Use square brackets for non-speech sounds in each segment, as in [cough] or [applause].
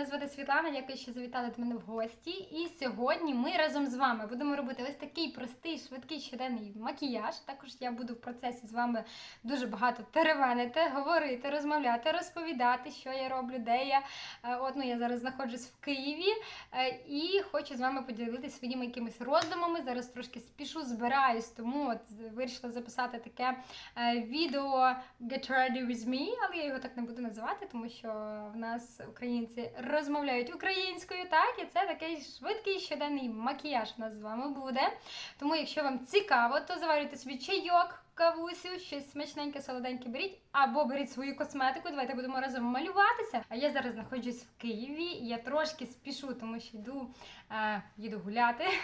мене звати Світлана. Дякую, що завітали до мене в гості. І сьогодні ми разом з вами будемо робити ось такий простий, швидкий щоденний макіяж. Також я буду в процесі з вами дуже багато теревенити, говорити, розмовляти, розповідати, що я роблю, де я. Е, От, ну, я зараз знаходжусь в Києві е, і хочу з вами поділитися своїми якимись роздумами. Зараз трошки спішу, збираюсь, тому от вирішила записати таке е, відео Get Ready With Me, але я його так не буду називати, тому що в нас українці розмовляють українською, так, і це такий швидкий щоденний макіяж у нас з вами буде. Тому, якщо вам цікаво, то заварюйте собі чайок, кавусю, щось смачненьке, солоденьке беріть, або беріть свою косметику. Давайте будемо разом малюватися. А я зараз знаходжусь в Києві. Я трошки спішу, тому що йду, е, їду гуляти. [laughs]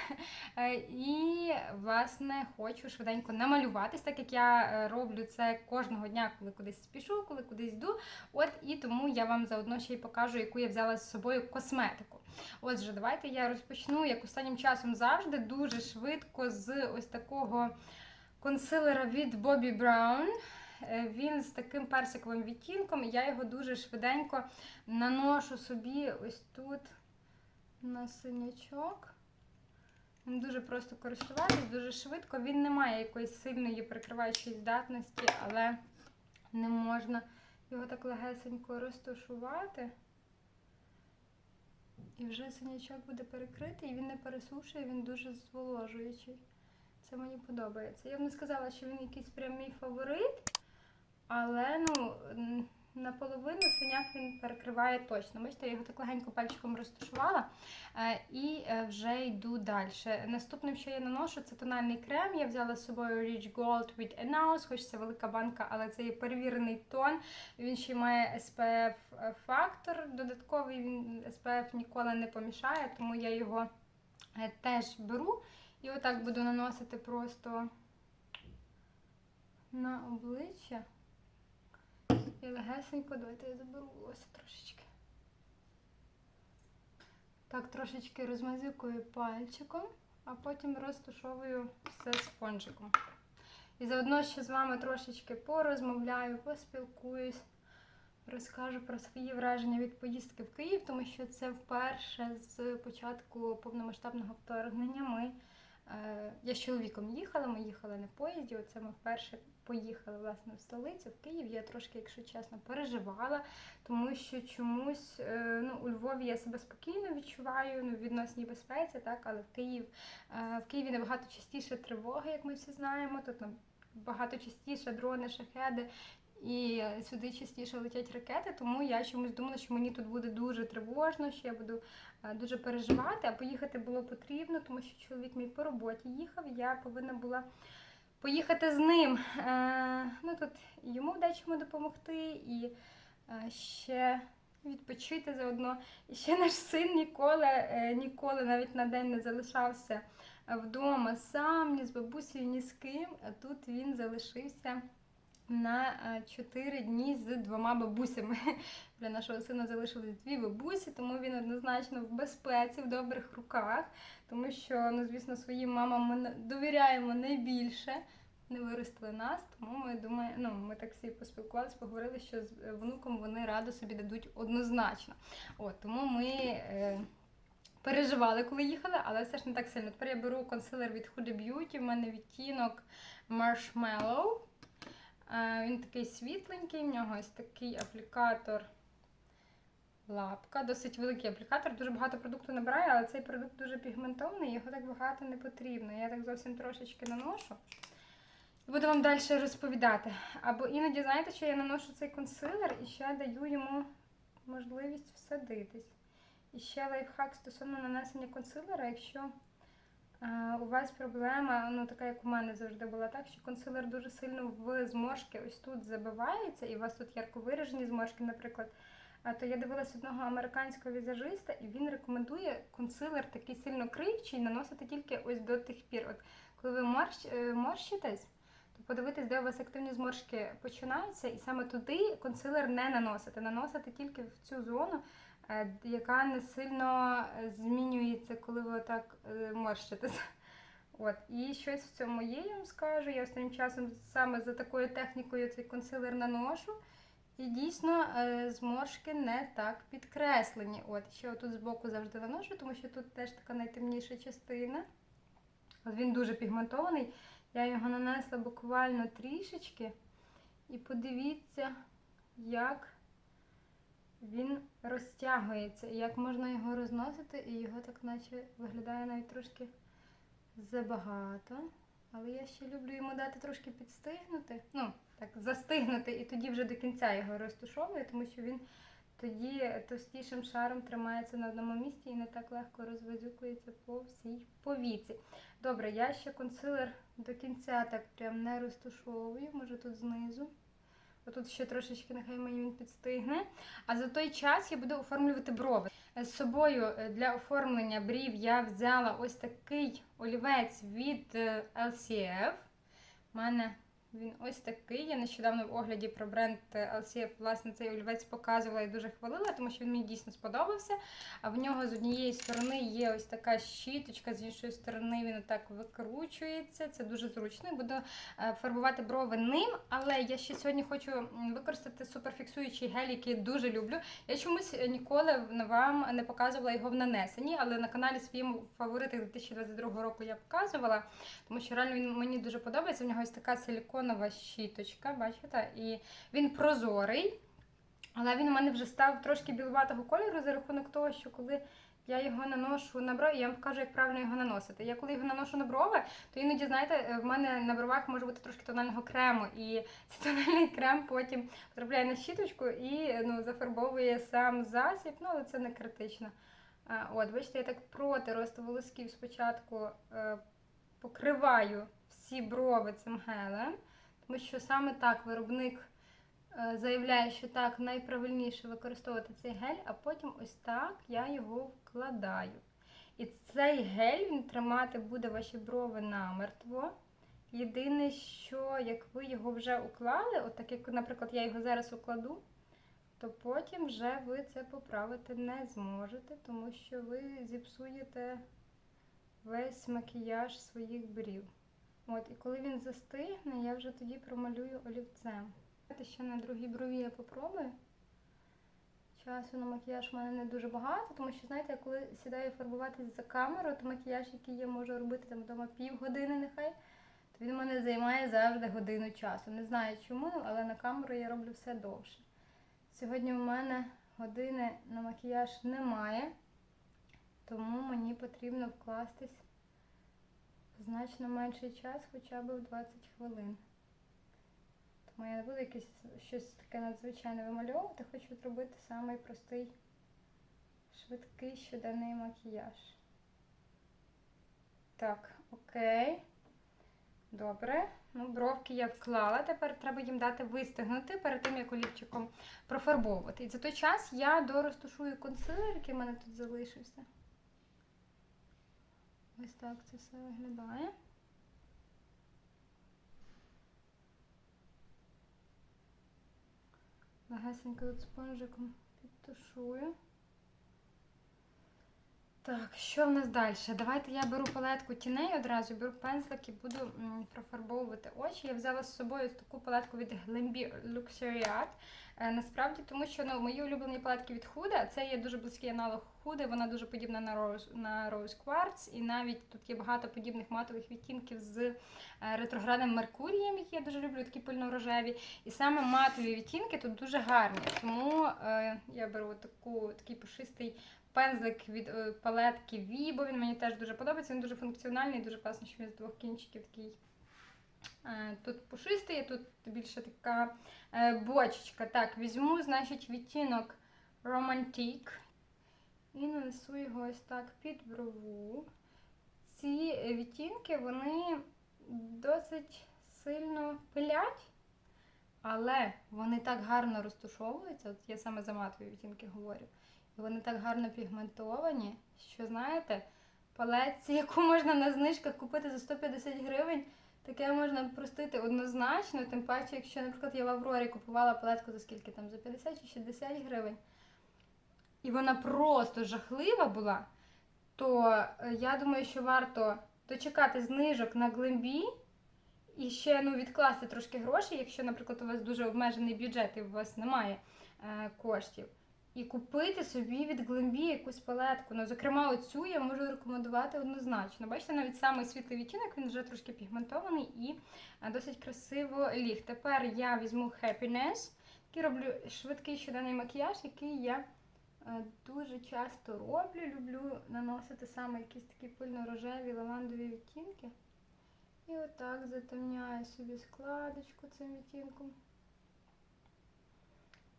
Е, і, власне, хочу швиденько намалюватись, так як я е, роблю це кожного дня, коли кудись спішу, коли кудись йду. От і тому я вам заодно ще й покажу, яку я взяла з собою косметику. Отже, давайте я розпочну, як останнім часом завжди, дуже швидко з ось такого консилера від Bobbi Brown. Е, Він з таким персиковим відтінком. і Я його дуже швиденько наношу собі ось тут на синячок. Він дуже просто користуватись, дуже швидко. Він не має якоїсь сильної прикриваючої здатності, але не можна його так легесенько розташувати. І вже синячок буде перекритий, і він не пересушує, він дуже зволожуючий. Це мені подобається. Я б не сказала, що він якийсь прям мій фаворит, але ну, наполовину синяк він перекриває точно. Бачите, я його так легенько пальчиком розташувала е, і е, вже йду далі. Наступним, що я наношу, це тональний крем. Я взяла з собою Rich Gold with Enaus, хоч це велика банка, але це є перевірений тон. Він ще має SPF фактор додатковий, він SPF ніколи не помішає, тому я його е, теж беру. І отак буду наносити просто на обличчя. І легесенько, давайте я заберу волосся трошечки. Так, трошечки розмазюкую пальчиком, а потім розтушовую все спонжиком. І заодно ще з вами трошечки порозмовляю, поспілкуюсь, розкажу про свої враження від поїздки в Київ, тому що це вперше з початку повномасштабного вторгнення ми. Е, Я з чоловіком їхала, ми їхали на поїзді. Оце ми вперше поїхали власне в столицю, в Київ. Я трошки, якщо чесно, переживала, тому що чомусь е, ну, у Львові я себе спокійно відчуваю ну, відносній безпеці, так, але в Київ е, в Києві набагато частіше тривоги, як ми всі знаємо. Тут набагато частіше дрони, шахеди. І сюди частіше летять ракети, тому я чомусь думала, що мені тут буде дуже тривожно, що я буду е, дуже переживати, а поїхати було потрібно, тому що чоловік мій по роботі їхав, я повинна була поїхати з ним. Е, Ну тут йому в дечому допомогти, і е, ще відпочити заодно. І ще наш син ніколи, ніколи навіть на день не залишався вдома сам, ні з бабусею, ні з ким. А тут він залишився на 4 дні з двома бабусями. [laughs] Для нашого сина залишились дві бабусі, тому він однозначно в безпеці, в добрих руках, тому що, ну, звісно, своїм мамам ми довіряємо найбільше. Не виростили нас, тому ми думаємо, ну ми так всі поспілкувалися, поговорили, що з е, внуком вони раду собі дадуть однозначно. От тому ми е, переживали, коли їхали, але все ж не так сильно. Тепер я беру консилер від Huda Beauty, в мене відтінок Marshmallow. Він такий світленький, в нього ось такий аплікатор лапка, досить великий аплікатор, дуже багато продукту набирає, але цей продукт дуже пігментований, його так багато не потрібно. Я так зовсім трошечки наношу. І буду вам далі розповідати. Або іноді, знаєте, що я наношу цей консилер і ще даю йому можливість всадитись. І ще лайфхак стосовно нанесення консилера, якщо у вас проблема, ну така як у мене завжди була, так що консилер дуже сильно в зморшки ось тут забивається, і у вас тут ярко виражені зморшки, наприклад. То я дивилась одного американського візажиста, і він рекомендує консилер такий сильно криючий наносити тільки ось до тих пір. От коли ви морщ, е, морщитесь, то подивитись, де у вас активні зморшки починаються, і саме туди консилер не наносити. Наносити тільки в цю зону, яка не сильно е, змінюється, коли ви так е, морщитесь. От, і щось в цьому є, я вам скажу. Я останнім часом саме за такою технікою цей консилер наношу. І дійсно е, зморшки не так підкреслені. От, ще отут збоку завжди наношу, тому що тут теж така найтемніша частина. От він дуже пігментований. Я його нанесла буквально трішечки. І подивіться, як він розтягується, як можна його розносити, і його так наче виглядає навіть трошки забагато. Але я ще люблю йому дати трошки підстигнути. Ну, так, застигнути, і тоді вже до кінця його розтушовую, тому що він тоді товстішим шаром тримається на одному місці і не так легко розвизюкується по всій повіці. Добре, я ще консилер до кінця так прям не розтушовую, може тут знизу. Отут ще трошечки, нехай мені він підстигне. А за той час я буду оформлювати брови. З собою е, для оформлення брів я взяла ось такий олівець від е, LCF. У мене він ось такий. Я нещодавно в огляді про бренд е, LCF, власне, цей олівець показувала і дуже хвалила, тому що він мені дійсно сподобався. А в нього з однієї сторони є ось така щіточка, з іншої сторони він отак викручується. Це дуже зручно. Буду е, фарбувати брови ним, але я ще сьогодні хочу використати суперфіксуючий гель, який дуже люблю. Я чомусь е, ніколи вам не показувала його в нанесенні, але на каналі своєму фаворитах 2022 року я показувала, тому що реально він мені дуже подобається. В нього ось така силіконова щіточка, бачите? І він прозорий. Але він у мене вже став трошки білуватого кольору за рахунок того, що коли я його наношу на брови, я вам покажу, як правильно його наносити. Я коли його наношу на брови, то іноді, знаєте, е, в мене на бровах може бути трошки тонального крему, і [laughs] цей тональний крем потім потрапляє на щіточку і ну, зафарбовує сам засіб, ну але це не критично. От, бачите, я так проти росту волосків спочатку е, покриваю всі брови цим гелем, тому що саме так виробник е, заявляє, що так найправильніше використовувати цей гель, а потім ось так я його вкладаю. І цей гель він тримати буде ваші брови намертво. Єдине, що як ви його вже уклали, от так як, наприклад, я його зараз укладу, то потім вже ви це поправити не зможете, тому що ви зіпсуєте весь макіяж своїх брів. От, і коли він застигне, я вже тоді промалюю олівцем. Ще на другій брові я попробую. Часу на макіяж в мене не дуже багато, тому що, знаєте, я коли сідаю фарбуватись за камеру, то макіяж, який я можу робити там вдома півгодини нехай, то він мене займає завжди годину часу. Не знаю чому, але на камеру я роблю все довше. Сьогодні в мене години на макіяж немає, тому мені потрібно вкластись значно менший час, хоча б в 20 хвилин. Тому я не буду якесь щось таке надзвичайне вимальовувати, хочу зробити самий простий, швидкий щоденний макіяж. Так, окей. Добре. Ну, бровки я вклала. Тепер треба їм дати вистигнути перед тим, як олівчиком профарбовувати. І за той час я дорозтушую консилер, який в мене тут залишився. Ось так це все виглядає. Легесенько тут спонжиком підтушую. Так, що в нас далі? Давайте я беру палетку тіней одразу, беру пензлик і буду профарбовувати очі. Я взяла з собою таку палетку від Glambi Luxuriat. Е, насправді, тому що ну, мої улюблені палетки від Huda, це є дуже близький аналог Huda, вона дуже подібна на Rose, на Rose Quartz, і навіть тут є багато подібних матових відтінків з е, ретроградним Меркурієм, які я дуже люблю, такі пильно-рожеві. І саме матові відтінки тут дуже гарні. Тому е, я беру таку, такий пушистий пензлик від е, палетки Vibo, він мені теж дуже подобається, він дуже функціональний, дуже класно, що він з двох кінчиків такий. Е, Тут пушистий, тут більше така е, бочечка. Так, візьму, значить, відтінок Romantic і нанесу його ось так під брову. Ці відтінки, вони досить сильно пилять, але вони так гарно розтушовуються. От я саме за матові відтінки говорю. І вони так гарно пігментовані, що знаєте, палець, [laughs] яку можна на знижках купити за 150 гривень, таке можна простити однозначно. Тим паче, якщо, наприклад, я в Аврорі купувала палетку за скільки там, за 50 чи 60 гривень, і вона просто жахлива була, то е, я думаю, що варто дочекати знижок на глембі І ще ну, відкласти трошки грошей, якщо, наприклад, у вас дуже обмежений бюджет і у вас немає е, коштів. І купити собі від Глембі якусь палетку. Ну, зокрема, оцю я можу рекомендувати однозначно. Бачите, навіть самий світлий відтінок, він вже трошки пігментований і е, досить красиво ліг. Тепер я візьму Happiness, який роблю швидкий щоденний макіяж, який я е, дуже часто роблю. Люблю наносити саме якісь такі пильно-рожеві лавандові відтінки. І отак затемняю собі складочку цим відтінком.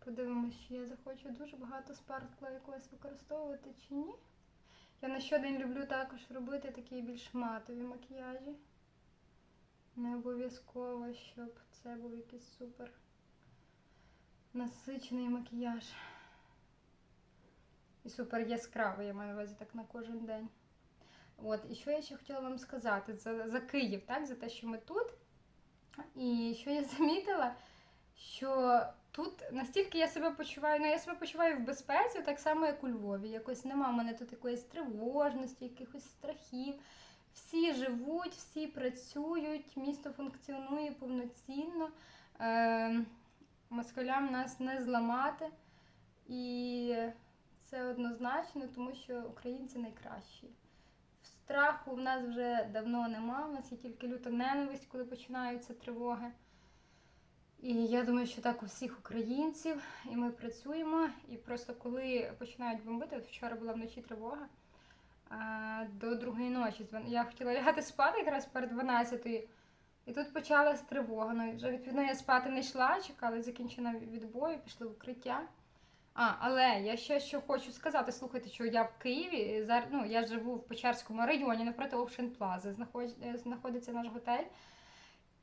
Подивимось, чи я захочу дуже багато спаркла якогось використовувати чи ні. Я на щодень люблю також робити такі більш матові макіяжі. Не обов'язково, щоб це був якийсь супер насичений макіяж. І супер яскравий, я маю на увазі так на кожен день. От, і що я ще хотіла вам сказати за, за Київ, так, за те, що ми тут. І що я [laughs] замітила, що тут настільки я себе почуваю, ну я себе почуваю в безпеці, так само, як у Львові. Якось нема в мене тут якоїсь тривожності, якихось страхів. Всі живуть, всі працюють, місто функціонує повноцінно. Е, москалям нас не зламати. І це однозначно, тому що українці найкращі. Страху в нас вже давно нема, у нас є тільки люта ненависть, коли починаються тривоги. І я думаю, що так у всіх українців, і ми працюємо. І просто коли починають бомбити, от вчора була вночі тривога до другої ночі. Я хотіла лягати спати якраз перед 12-ю. І тут почалась тривога. Ну, вже відповідно я спати не йшла, чекала закінчення відбою, пішли в укриття. А, але я ще що хочу сказати, слухайте, що я в Києві, зараз, ну, я живу в Печерському районі, Plaza, знаход- е, знаходиться наш готель.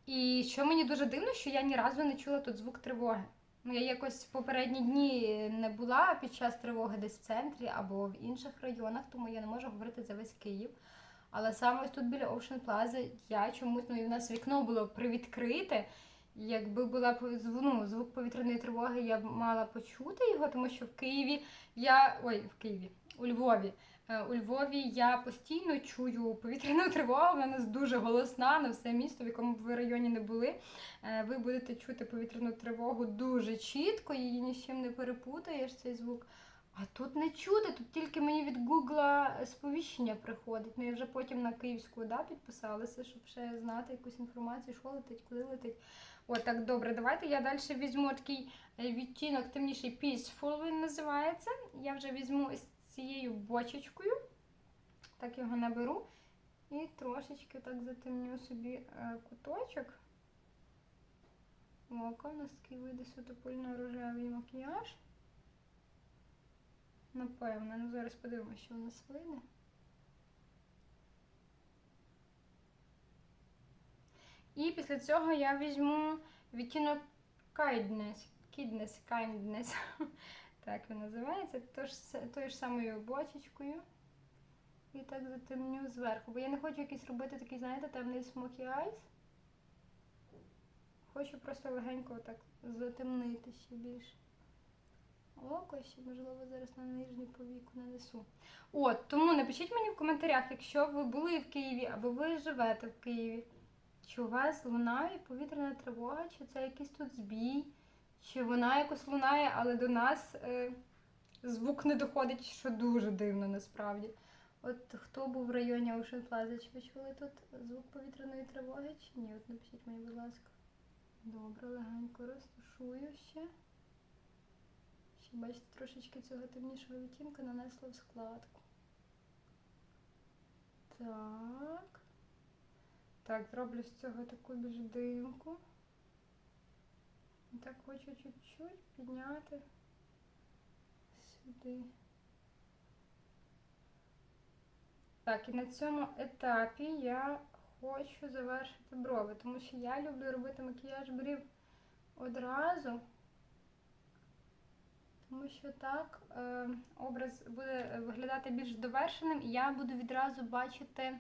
І що мені дуже дивно, що я ні разу не чула тут звук тривоги. Ну, я якось в попередні дні не була під час тривоги десь в центрі або в інших районах, тому я не можу говорити за весь Київ. Але саме ось тут біля Ocean Plaza я чомусь, ну і в нас вікно було привідкрите. Якби була ну, звук повітряної тривоги, я б мала почути його, тому що в Києві я. Ой, в Києві, у Львові. Е, У Львові я постійно чую повітряну [laughs] тривогу, вона нас дуже голосна на все місто, в якому б ви районі не були. Е, Ви будете чути повітряну тривогу дуже чітко, її ні з чим не перепутаєш цей звук. А тут не чути, тут тільки мені від Гугла сповіщення приходить. Ну я вже потім на київську ОДА підписалася, щоб ще знати якусь інформацію, що летить, куди летить. От так, добре, давайте я далі візьму такий е, відтінок темніший Peaceful він називається. Я вже візьму ось цією бочечкою, так його наберу. І трошечки так затемню собі е, куточок. Око, у нас такий вийде світопильно рожевий макіяж. Напевно, ну зараз подивимося, що у нас вийде. І після цього я візьму відтінок Kindness. Kindness, Kindness. [laughs] Так він називається. Тож, тою ж самою бочечкою. І так затемню зверху. Бо я не хочу якийсь робити такий, знаєте, темний smoky eyes. Хочу просто легенько так затемнити ще більше. Око ще, можливо, зараз на нижню повіку нанесу. От, тому напишіть мені в коментарях, якщо ви були в Києві або ви живете в Києві, чи у вас лунає повітряна тривога, чи це якийсь тут збій, чи вона якось лунає, але до нас е, звук не доходить, що дуже дивно насправді. От хто був в районі Ocean Plaza, чи ви чули тут звук повітряної тривоги, чи ні? От напишіть мені, будь ласка. Добре, легенько розташую ще. Ще бачите, трошечки цього темнішого відтінка нанесла в складку. Так. Так, зроблю з цього таку більш димку. Так хочу чуть-чуть підняти сюди. Так, і на цьому етапі я хочу завершити брови, тому що я люблю робити макіяж брів одразу. Тому що так е, образ буде виглядати більш довершеним, і я буду відразу бачити,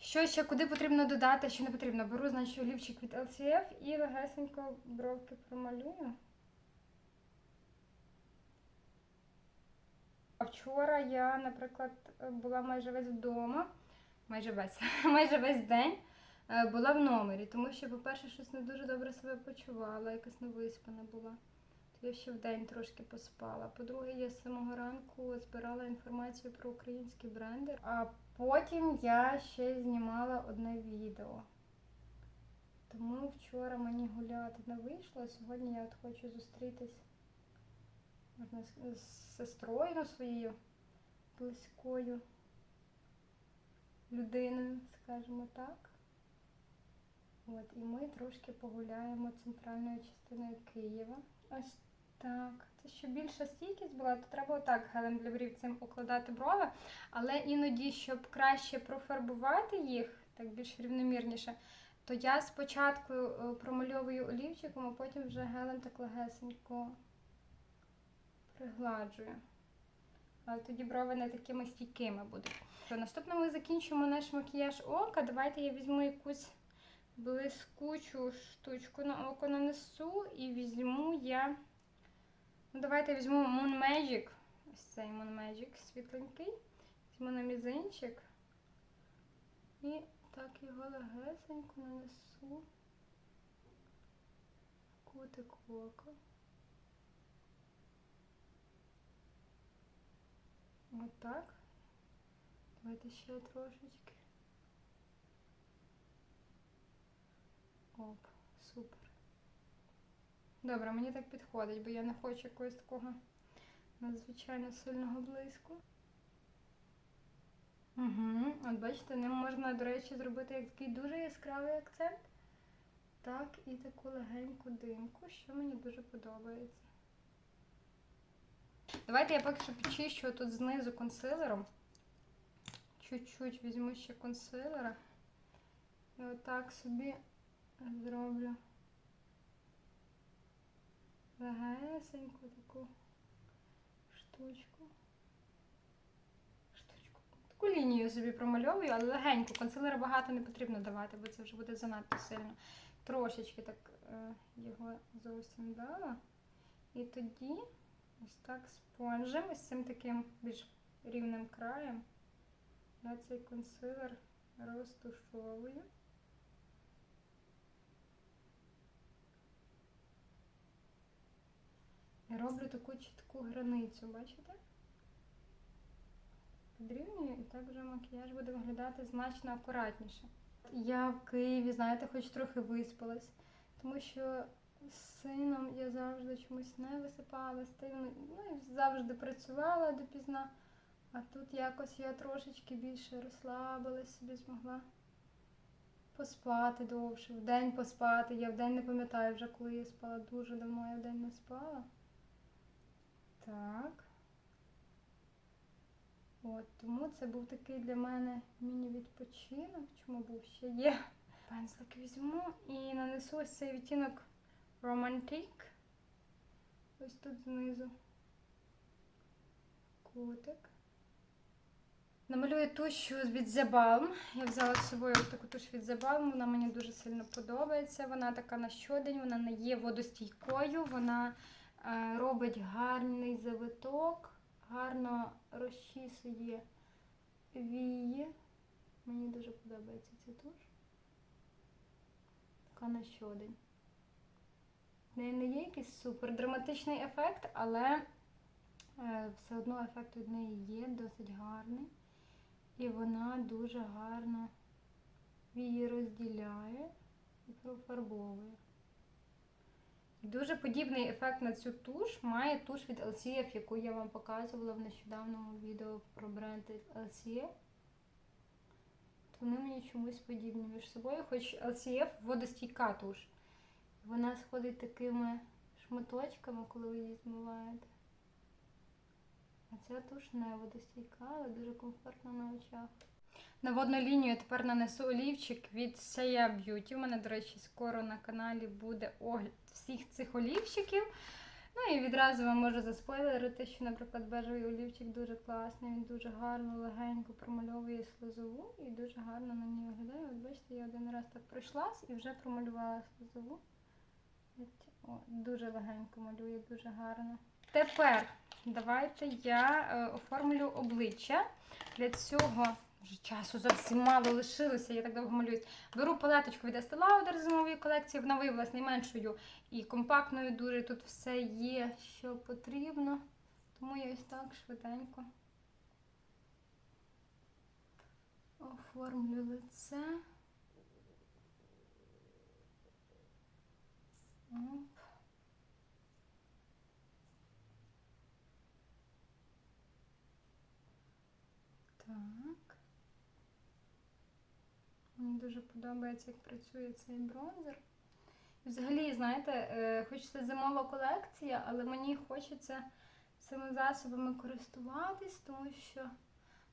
що ще куди потрібно додати, що не потрібно. Беру, значить, олівчик від LCF і легесенько бровки промалюю. А вчора я, наприклад, була майже весь вдома, майже весь, [laughs] майже весь день. е, була в номері, тому що, по-перше, щось не дуже добре себе почувала, якась невиспана була. То я ще в день трошки поспала. По-друге, я з самого ранку збирала інформацію про українські бренди, а потім я ще знімала одне відео. Тому вчора мені гуляти не вийшло, сьогодні я от хочу зустрітись можна з сестрою ну, своєю близькою людиною, скажімо так. От, і ми трошки погуляємо центральною частиною Києва. Ось так. Це щоб більша стійкість була, то треба отак гелем для брів цим укладати брови. Але іноді, щоб краще профарбувати їх, так більш рівномірніше, то я спочатку е, промальовую олівчиком, а потім вже гелем так легесенько пригладжую. Але тоді брови не такими стійкими будуть. Наступно ми закінчимо наш макіяж ока. Давайте я візьму якусь блискучу штучку на око нанесу і візьму я. Ну, давайте візьму Moon Magic. Ось цей Moon Magic світленький. Візьму на мізинчик. І так його легесенько нанесу. Кутик ока. Отак. Давайте ще трошечки. Оп, супер. Добре, мені так підходить, бо я не хочу якогось такого надзвичайно сильного блиску. Угу. От бачите, ним можна, до речі, зробити як такий дуже яскравий акцент. Так, і таку легеньку димку, що мені дуже подобається. Давайте я поки що підчищу тут знизу консилером. Чуть-чуть візьму ще консилера. І отак собі зроблю легесеньку таку штучку. Штучку. Таку лінію собі промальовую, але легенько. Консилера багато не потрібно давати, бо це вже буде занадто сильно. Трошечки так е, його зовсім дала. І тоді ось так спонжем, ось цим таким більш рівним краєм. Я цей консилер розтушовую. І роблю таку чітку границю, бачите? Підрівнюю і так вже макіяж буде виглядати значно акуратніше. Я в Києві, знаєте, хоч трохи виспалась, тому що з сином я завжди чомусь не висипалась, ну і завжди працювала допізна. А тут якось я трошечки більше розслабилась, собі змогла поспати довше, вдень поспати. Я вдень не пам'ятаю вже, коли я спала. Дуже давно я вдень не спала. Так. От, тому це був такий для мене міні-відпочинок. Чому був ще є? Пензлик візьму і нанесу ось цей відтінок Romantic. Ось тут знизу. Кутик. Намалюю туш від The Balm. Я взяла з собою ось таку туш від Balm. Вона мені дуже сильно подобається. Вона така на щодень, вона не є водостійкою, вона робить гарний завиток, гарно розчісує вії. Мені дуже подобається ця туш. Така на щодень. В неї не є якийсь супер драматичний ефект, але е, все одно ефект від неї є, досить гарний. І вона дуже гарно її розділяє і профарбовує. Дуже подібний ефект на цю туш має туш від LCF, яку я вам показувала в нещодавному відео про бренд LCF. Вони мені чомусь подібні між собою, хоч LCF водостійка туш. Вона сходить такими шматочками, коли ви її змиваєте. А ця туш не водостійка, але дуже комфортна на очах. На водну лінію я тепер нанесу олівчик від Seya Beauty. У мене, до речі, скоро на каналі буде огляд всіх цих олівчиків. Ну і відразу вам можу заспойлерити, що, наприклад, бежевий олівчик дуже класний, він дуже гарно, легенько промальовує слизову і дуже гарно на ній виглядає. От бачите, я один раз так пройшлась і вже промалювала слизову. О, дуже легенько малює, дуже гарно. Тепер давайте я е, оформлю обличчя. Для цього Часу зовсім мало лишилося, я так довго малююсь. Беру палеточку від Estee Lauder з нової колекції, вона виявилась найменшою і компактною дуже. Тут все є, що потрібно. Тому я ось так швиденько оформлю лице. Оп. Так. Мені дуже подобається, як працює цей бронзер. Взагалі, знаєте, е, хоч це зимова колекція, але мені хочеться цими засобами користуватись, тому що,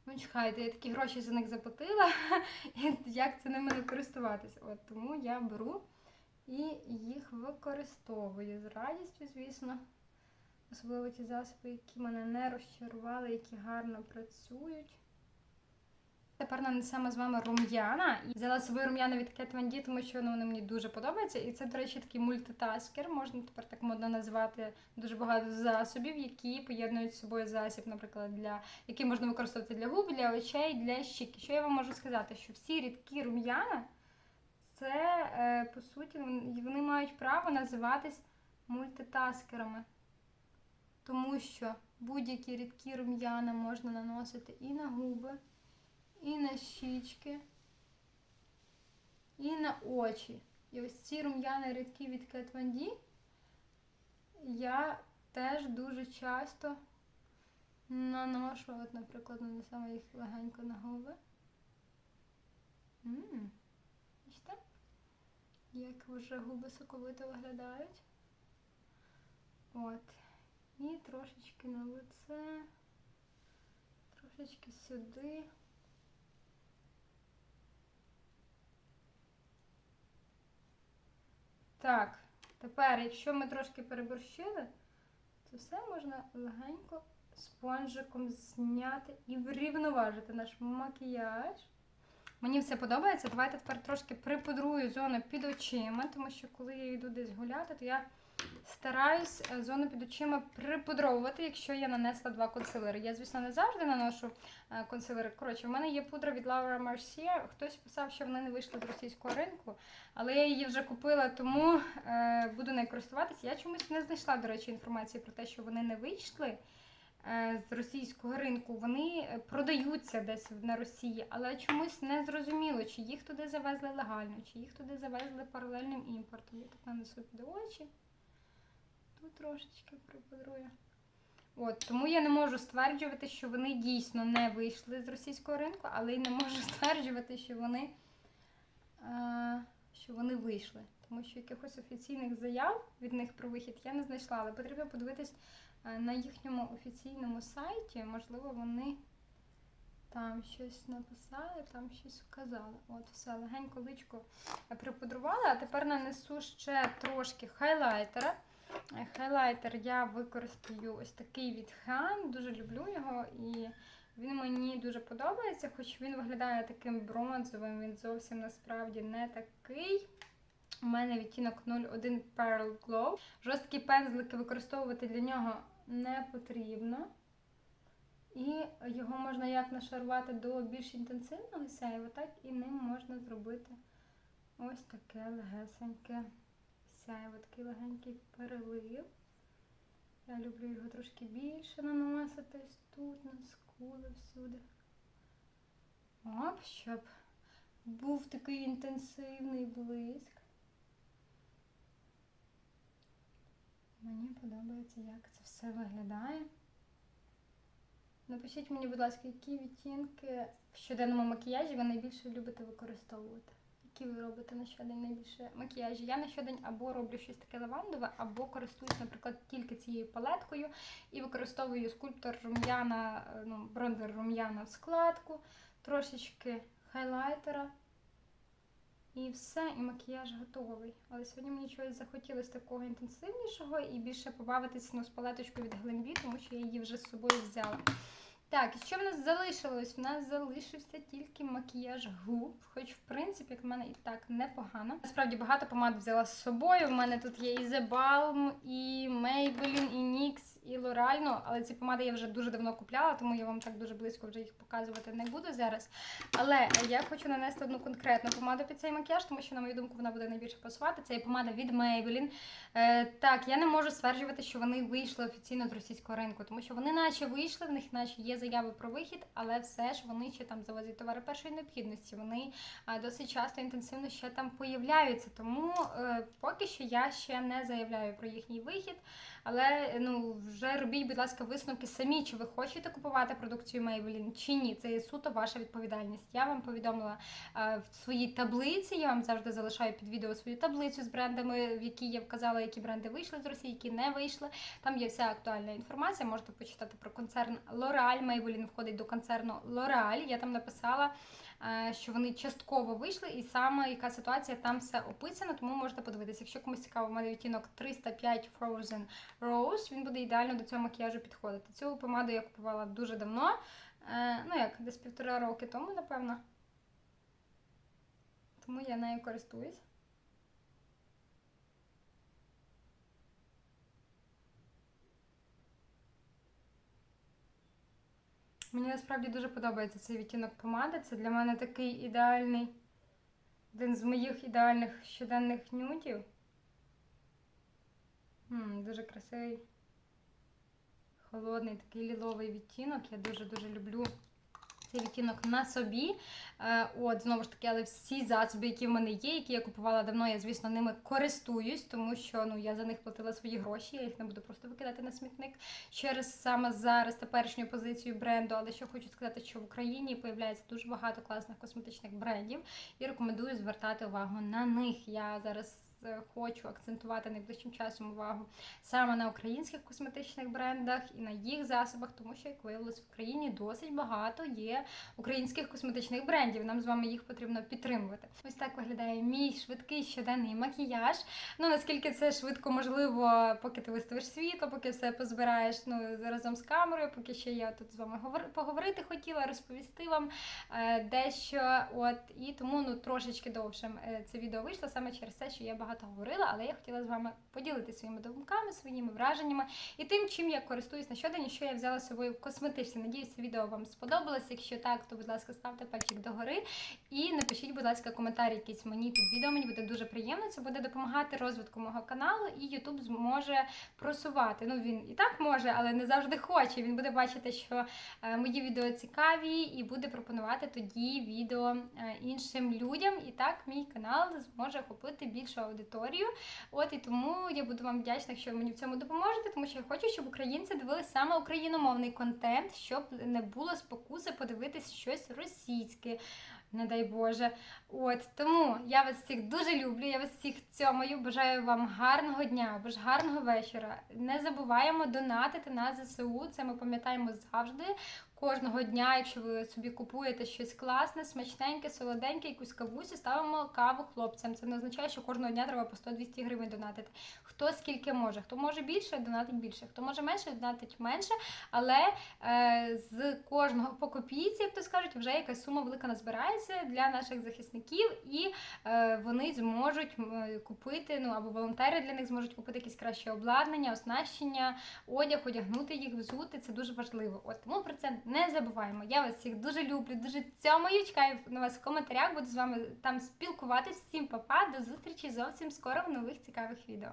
ну чекайте, я такі гроші за них заплатила, [laughs] і як це ними не користуватись? От тому я беру і їх використовую з радістю, звісно. Особливо ті засоби, які мене не розчарували, які гарно працюють. Тепер нанесемо з вами рум'яна. Взяла з собою рум'яна від Kat Von тому що ну, вони мені дуже подобаються. І це, до речі, такий мультитаскер, можна тепер так модно назвати дуже багато засобів, які поєднують з собою засіб, наприклад, для який можна використовувати для губ, для очей, для щіки. Що я вам можу сказати? Що всі рідкі рум'яна, це е, по суті вони мають право називатись мультитаскерами. Тому що будь-які рідкі рум'яна можна наносити і на губи, і на щічки, і на очі. І ось ці рум'яни рідкі від Kat Von D я теж дуже часто наношу, от, наприклад, нанесемо їх легенько на губи. М, Бачите? Як вже губи соковито виглядають. От. І трошечки на лице, трошечки сюди. Так, тепер, якщо ми трошки переборщили, то все можна легенько спонжиком зняти і врівноважити наш макіяж. Мені все подобається. Давайте тепер трошки припудрую зону під очима, тому що коли я йду десь гуляти, то я стараюсь е, зону під очима припудровувати, якщо я нанесла два консилери. Я, звісно, не завжди наношу е, консилери. Коротше, в мене є пудра від Laura Mercier. Хтось писав, що вони не вийшли з російського ринку, але я її вже купила, тому е, буду нею користуватися. Я чомусь не знайшла, до речі, інформації про те, що вони не вийшли з російського ринку. Вони продаються десь на Росії, але чомусь не зрозуміло, чи їх туди завезли легально, чи їх туди завезли паралельним імпортом. Я тут нанесу під очі. Тут трошечки припудрую. От, тому я не можу стверджувати, що вони дійсно не вийшли з російського ринку, але й не можу [laughs] стверджувати, що вони, е, що вони вийшли. Тому що якихось офіційних заяв від них про вихід я не знайшла, але потрібно подивитись е, на їхньому офіційному сайті. Можливо, вони там щось написали, там щось вказали. От, все, легенько личко припудрувала, а тепер нанесу ще трошки хайлайтера. Хайлайтер я використаю ось такий від Han, дуже люблю його і він мені дуже подобається, хоч він виглядає таким бронзовим, він зовсім насправді не такий. У мене відтінок 01 Pearl Glow. Жорсткі пензлики використовувати для нього не потрібно. І його можна як нашарувати до більш інтенсивного сяйва, так і ним можна зробити ось таке легесеньке сяйво, такий легенький перелив. Я люблю його трошки більше наносити ось тут, на скули, всюди. Оп, щоб був такий інтенсивний блиск. Мені подобається, як це все виглядає. Напишіть мені, будь ласка, які відтінки в щоденному макіяжі ви найбільше любите використовувати. Які ви робите на щодень найбільше макіяжі? Я на щодень або роблю щось таке лавандове, або користуюсь, наприклад, тільки цією палеткою і використовую скульптор рум'яна, е, ну, бронзер рум'яна в складку, трошечки хайлайтера. І все, і макіяж готовий. Але сьогодні мені чогось захотілося такого інтенсивнішого і більше побавитися ну, з палеточкою від Glambi, тому що я її вже з собою взяла. Так, і що в нас залишилось? В нас залишився тільки макіяж губ, хоч, в принципі, як в мене і так непогано. Насправді багато помад взяла з собою. У мене тут є і The Balm, і Maybelline, і NYX, і ну, але ці помади я вже дуже давно купляла, тому я вам так дуже близько вже їх показувати не буду зараз. Але я хочу нанести одну конкретну помаду під цей макіяж, тому що, на мою думку, вона буде найбільше пасувати. Це є помада від Maybelline. Е, так, я не можу стверджувати, що вони вийшли офіційно з російського ринку, тому що вони наче вийшли, в них наче є заяви про вихід, але все ж вони ще там завозять товари першої необхідності. Вони е, досить часто інтенсивно ще там появляються. Тому е, поки що я ще не заявляю про їхній вихід. Але ну вже робіть, будь ласка, висновки самі, чи ви хочете купувати продукцію Maybelline, чи ні. Це є суто ваша відповідальність. Я вам повідомила е, в своїй таблиці. Я вам завжди залишаю під відео свою таблицю з брендами, в якій я вказала, які бренди вийшли з Росії, які не вийшли. Там є вся актуальна інформація. Можете почитати про концерн L'Oreal. Maybelline входить до концерну L'Oreal. Я там написала. Е, Що вони частково вийшли, і саме яка ситуація там все описано, тому можете подивитися. Якщо комусь цікаво, в мене відтінок 305 Frozen Rose, він буде ідеально до цього макіяжу підходити. Цю помаду я купувала дуже давно, е, ну як, десь півтора роки тому, напевно. Тому я нею користуюсь. Мені насправді дуже подобається цей відтінок помади. Це для мене такий ідеальний, один з моїх ідеальних щоденних нюдів. М, дуже красивий, холодний, такий ліловий відтінок. Я дуже-дуже люблю цей відтінок на собі. Е, От, знову ж таки, але всі засоби, які в мене є, які я купувала давно, я, звісно, ними користуюсь, тому що ну, я за них платила свої гроші, я їх не буду просто викидати на смітник через саме зараз теперішню позицію бренду. Але що хочу сказати, що в Україні появляється дуже багато класних косметичних брендів і рекомендую звертати увагу на них. Я зараз хочу акцентувати найближчим часом увагу саме на українських косметичних брендах і на їх засобах, тому що, як виявилось, в Україні досить багато є українських косметичних брендів. Нам з вами їх потрібно підтримувати. Ось так виглядає мій швидкий щоденний макіяж. Ну наскільки це швидко можливо, поки ти виставиш світло, поки все позбираєш ну, разом з камерою, поки ще я тут з вами поговорити хотіла, розповісти вам е, дещо. От і тому ну трошечки довше е, це відео вийшло саме через те, що я багато говорила, але я хотіла з вами поділитися своїми думками, своїми враженнями і тим, чим я користуюсь на щодень, що я взяла з собою в косметичці. Надіюсь, відео вам сподобалось. Якщо так, то будь ласка, ставте пальчик догори і напишіть, будь ласка, коментар якийсь мені під відео. Мені буде дуже приємно. Це буде допомагати розвитку мого каналу, і YouTube зможе просувати. Ну він і так може, але не завжди хоче. Він буде бачити, що е, мої відео цікаві, і буде пропонувати тоді відео е, іншим людям. І так мій канал зможе охопити більшу аудиторію. От і тому я буду вам вдячна, якщо ви мені в цьому допоможете, тому що я хочу, щоб українці дивилися саме україномовний контент, щоб не було спокуси подивитись щось російське. Не дай Боже. От тому я вас всіх дуже люблю. Я вас всіх цьомаю. Бажаю вам гарного дня або ж гарного вечора. Не забуваємо донатити на ЗСУ. Це ми пам'ятаємо завжди. Кожного дня, якщо ви собі купуєте щось класне, смачненьке, солоденьке, якусь кавусю, ставимо каву хлопцям. Це не означає, що кожного дня треба по 100-200 гривень донатити. Хто скільки може, хто може більше, донатить більше, хто може менше, донатить менше. Але е, з кожного по копійці, як то скажуть, вже якась сума велика назбирається для наших захисників, і е, вони зможуть купити, ну або волонтери для них зможуть купити якесь краще обладнання, оснащення, одяг, одягнути їх, взути. Це дуже важливо. От тому про це не забуваємо. Я вас всіх дуже люблю, дуже цьомаю. Чекаю на вас в коментарях. Буду з вами там спілкуватися. Всім па-па, до зустрічі зовсім скоро в нових цікавих відео.